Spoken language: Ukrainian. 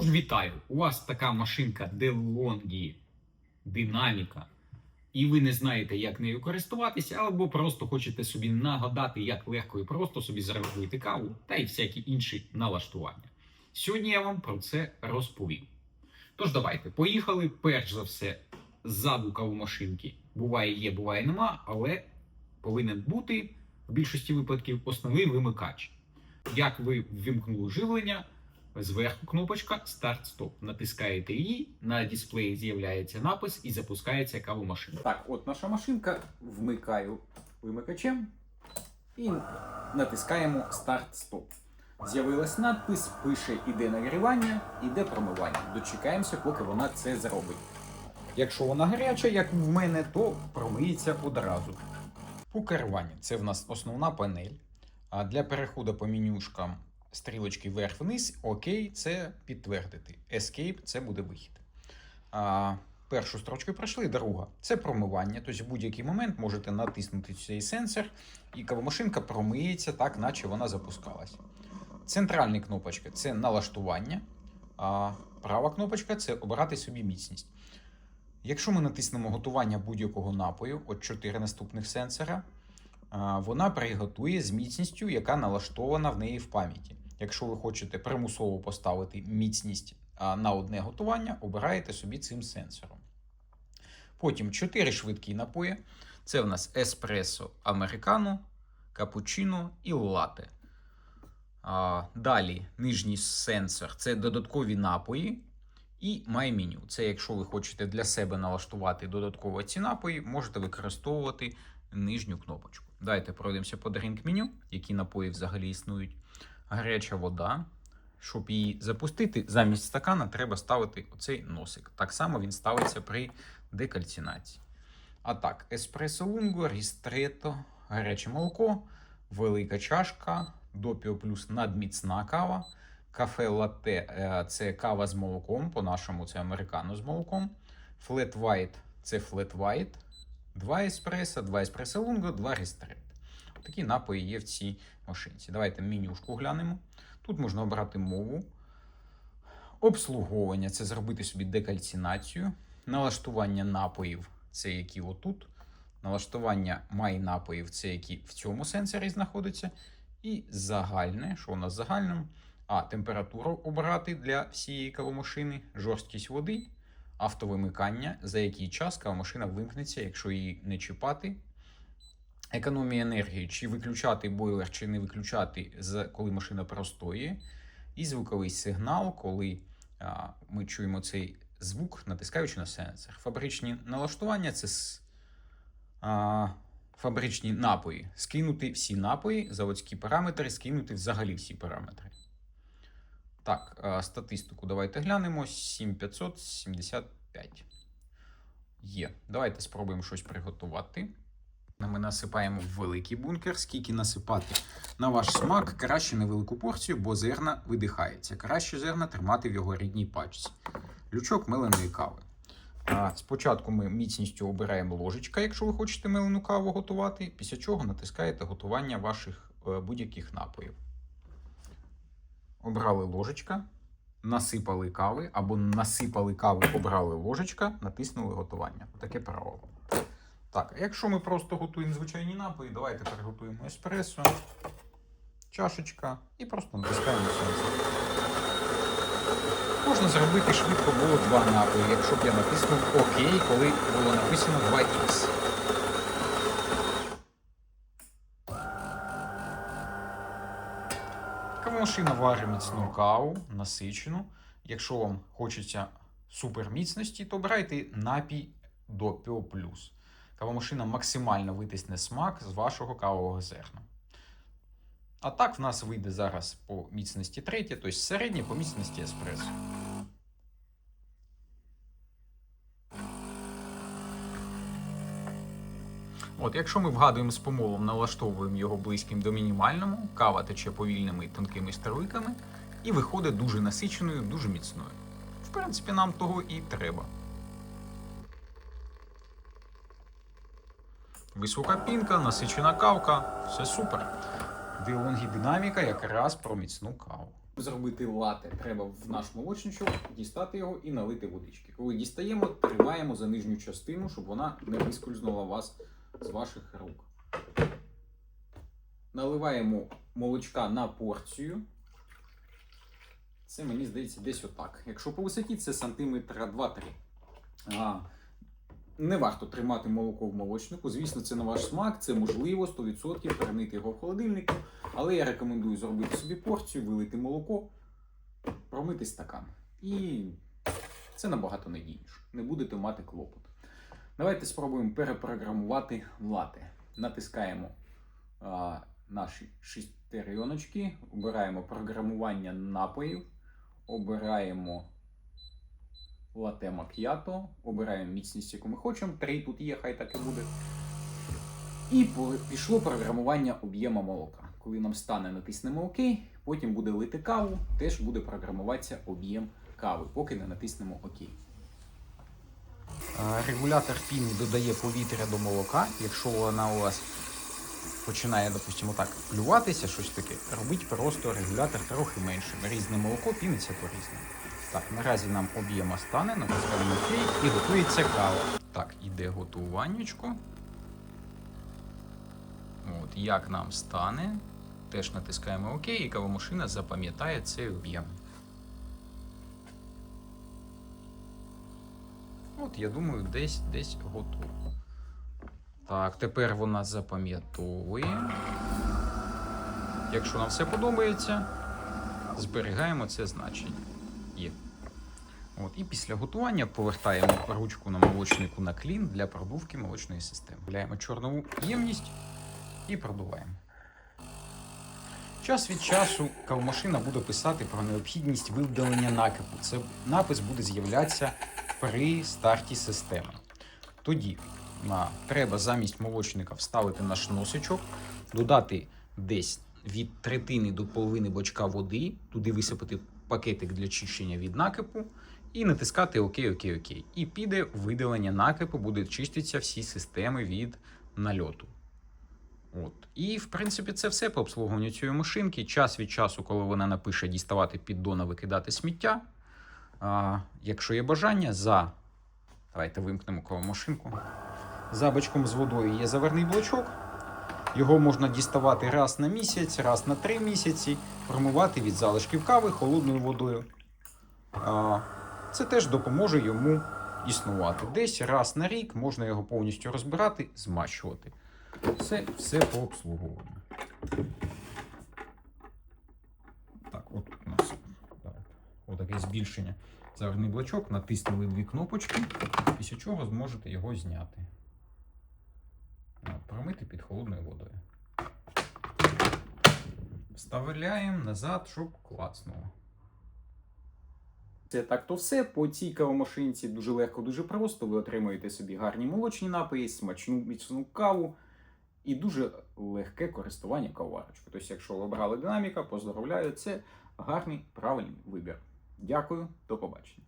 Тож вітаю! У вас така машинка DeLonghi динаміка, і ви не знаєте, як нею користуватися, або просто хочете собі нагадати, як легко і просто собі зробити каву та й всякі інші налаштування. Сьогодні я вам про це розповім. Тож давайте, поїхали. Перш за все, ззаду кавомашинки. Буває є, буває нема, але повинен бути в більшості випадків основний вимикач. Як ви ввімкнули живлення, зверху кнопочка старт-стоп. Натискаєте її, на дисплеї з'являється напис і запускається кавомашина. Так, от наша машинка. Вмикаю вимикачем і натискаємо старт-стоп. З'явилась надпис, пише іде нагрівання, іде промивання. Дочекаємося, поки вона це зробить. Якщо вона гаряча, як в мене, то промиється одразу. По керуванню це в нас основна панель. А для переходу по менюшкам стрілочки вверх-вниз, ОК це підтвердити. Escape це буде вихід. А, першу строчку пройшли, друга це промивання. Тобто в будь-який момент можете натиснути цей сенсор, і кавомашинка промиється так, наче вона запускалась. Центральні кнопочки це налаштування, а права кнопочка це обирати собі міцність. Якщо ми натиснемо готування будь-якого напою, от 4 наступних сенсора, вона приготує з міцністю, яка налаштована в неї в пам'яті. Якщо ви хочете примусово поставити міцність на одне готування, обираєте собі цим сенсором. Потім 4 швидкі напої. Це в нас еспресо американо, капучино і лате. Далі нижній сенсор це додаткові напої. І Menu. Це якщо ви хочете для себе налаштувати додатково ці напої, можете використовувати нижню кнопочку. Давайте пройдемося по drink меню, які напої взагалі існують. Гаряча вода. Щоб її запустити, замість стакана треба ставити оцей носик. Так само він ставиться при декальцинації. А так, еспресо лунго, рістрето, гаряче молоко, велика чашка, допіо плюс надміцна кава. Кафе латте е, це кава з молоком, по-нашому це американо з молоком. Флет white це флет white. Два еспресо, два еспресо лунго, два рестрет. Такі напої є в цій машинці. Давайте менюшку глянемо. Тут можна обрати мову. Обслуговування це зробити собі декальцинацію. Налаштування напоїв це які отут. Налаштування май напоїв це які в цьому сенсорі знаходяться. І загальне, що у нас загальним? А температуру обрати для всієї кавомашини, жорсткість води, автовимикання, за який час кавомашина вимкнеться, якщо її не чіпати. Економія енергії, чи виключати бойлер, чи не виключати, коли машина простоює. І звуковий сигнал, коли ми чуємо цей звук, натискаючи на сенсор. Фабричні налаштування це фабричні напої. Скинути всі напої, заводські параметри, скинути взагалі всі параметри. Так, статистику давайте глянемо. 7575. Є. Давайте спробуємо щось приготувати. Ми насипаємо в великий бункер. Скільки насипати на ваш смак, краще невелику порцію, бо зерна видихається. Краще зерна тримати в його рідній пачці. Лючок меленої кави. Спочатку ми міцністю обираємо ложечка, якщо ви хочете мелену каву готувати, після чого натискаєте готування ваших е, будь-яких напоїв. Обрали ложечка, насипали кави, або насипали кави, обрали ложечка, натиснули готування. Таке правило. Так, якщо ми просто готуємо звичайні напої, давайте приготуємо еспресо, чашечка і просто натискаємо сенсор. Можна зробити швидко було два напої, якщо б я натиснув ОК, коли було написано 2х. Кавомашина варить міцну насичену. Якщо вам хочеться суперміцності, то обирайте напій до Піо. Кавомашина максимально витисне смак з вашого кавового зерна. А так в нас вийде зараз по міцності третє, тобто середнє по міцності еспресо. От, якщо ми вгадуємо з помолом, налаштовуємо його близьким до мінімальному, кава тече повільними тонкими струйками і виходить дуже насиченою, дуже міцною. В принципі, нам того і треба. Висока пінка, насичена кавка, все супер. Дилонгі динаміка якраз про міцну каву. Зробити лате треба в наш молочничок, дістати його і налити водички. Коли дістаємо, тримаємо за нижню частину, щоб вона не вискользнула вас з ваших рук. Наливаємо молочка на порцію. Це мені здається десь отак. Якщо по висоті, це сантиметра 2-3. Не варто тримати молоко в молочнику. Звісно, це на ваш смак, це можливо 100% перемити його в холодильнику. Але я рекомендую зробити собі порцію, вилити молоко, промити стакан. І це набагато надійніше. Не будете мати клопот. Давайте спробуємо перепрограмувати лати. Натискаємо а, наші шестереночки, обираємо програмування напоїв, обираємо лате мак'ято, обираємо міцність, яку ми хочемо. Три тут є, хай так і буде. І пішло програмування об'єма молока. Коли нам стане, натиснемо ОК, потім буде лити каву, теж буде програмуватися об'єм кави, поки не натиснемо ОК. Регулятор піни додає повітря до молока. Якщо вона у вас починає, допустимо, так плюватися, щось таке, робіть просто регулятор трохи меншим. Різне молоко піниться по-різному. Так, наразі нам об'єма стане, натискаємо ОК і готується кава. Так, іде готуваннячко. От, як нам стане, теж натискаємо ОК, і кавомашина запам'ятає цей об'єм. От, я думаю, десь десь готово. Так, тепер вона запам'ятовує. Якщо нам все подобається, зберігаємо це значення. От, і після готування повертаємо ручку на молочнику на клін для продувки молочної системи. Вляємо чорнову ємність і продуваємо. Час від часу кавомашина буде писати про необхідність видалення накипу. Це напис буде з'являтися при старті системи. Тоді на, треба замість молочника вставити наш носичок, додати десь від третини до половини бочка води, туди висипати пакетик для чищення від накипу і натискати ОК, ОК, ОК. І піде видалення накипу, буде чиститися всі системи від нальоту. От. І, в принципі, це все по обслуговуванню цієї машинки. Час від часу, коли вона напише діставати піддона, викидати сміття. А, якщо є бажання, за. Давайте вимкнемо кавомашинку. За бачком з водою є заварний блочок. Його можна діставати раз на місяць, раз на три місяці, промивати від залишків кави холодною водою. А, це теж допоможе йому існувати. Десь раз на рік можна його повністю розбирати, змащувати. Це все по обслуговуванню. Так, от у нас отаке збільшення. Заварний блочок, натиснули дві кнопочки, після чого зможете його зняти. Промити під холодною водою. Вставляємо назад, щоб клацнуло. Це так то все. По цій кавомашинці дуже легко, дуже просто. Ви отримуєте собі гарні молочні напої, смачну міцну каву і дуже легке користування кавоварочкою. Тобто, якщо ви обрали динаміка, поздоровляю, це гарний правильний вибір. Дякую, до побачення.